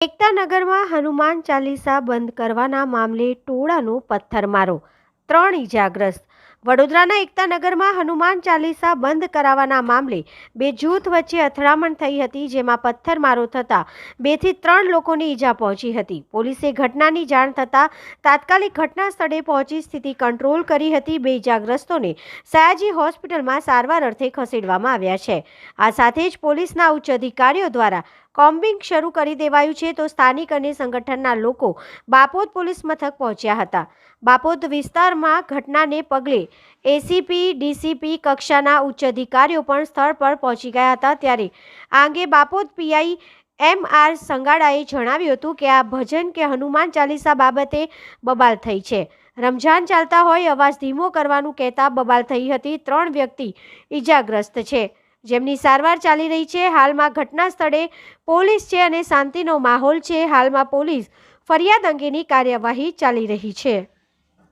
એકતાનગરમાં હનુમાન ચાલીસા બંધ કરવાના મામલે ટોળાનો પથ્થરમારો ત્રણ ઇજાગ્રસ્ત વડોદરાના એકતાનગરમાં હનુમાન ચાલીસા બંધ કરાવવાના મામલે બે જૂથ વચ્ચે અથડામણ થઈ હતી જેમાં પથ્થરમારો થતાં બેથી ત્રણ લોકોની ઈજા પહોંચી હતી. પોલીસે ઘટનાની જાણ થતાં તાત્કાલિક ઘટના સ્થળે પહોંચી સ્થિતિ કંટ્રોલ કરી હતી. બે ઇજાગ્રસ્તોને સયાજી હોસ્પિટલમાં સારવાર અર્થે ખસેડવામાં આવ્યા છે. આ સાથે જ પોલીસના ઉચ્ચ અધિકારીઓ દ્વારા કોમ્બિંગ શરૂ કરી દેવાયું છે તો સ્થાનિક અને સંગઠનના લોકો બાપોદ પોલીસ મથક પહોંચ્યા હતા. બાપોદ વિસ્તારમાં ઘટનાને પગલે એસીપી ડીસીપી કક્ષાના ઉચ્ચ અધિકારીઓ પણ સ્થળ પર પહોંચી ગયા હતા ત્યારે આ અંગે બાપોદ પીઆઈ એમ આર સંગાડાએ જણાવ્યું હતું કે આ ભજન કે હનુમાન ચાલીસા બાબતે બબાલ થઈ છે. રમઝાન ચાલતા હોય અવાજ ધીમો કરવાનું કહેતા બબાલ થઈ હતી. ત્રણ વ્યક્તિ ઈજાગ્રસ્ત છે. જેમની સારવાર ચાલી રહી છે. હાલમાં ઘટના સ્થળે પોલીસ છે અને શાંતિનો માહોલ છે. હાલમાં પોલીસ ફરિયાદ અંગેની કાર્યવાહી ચાલી રહી છે.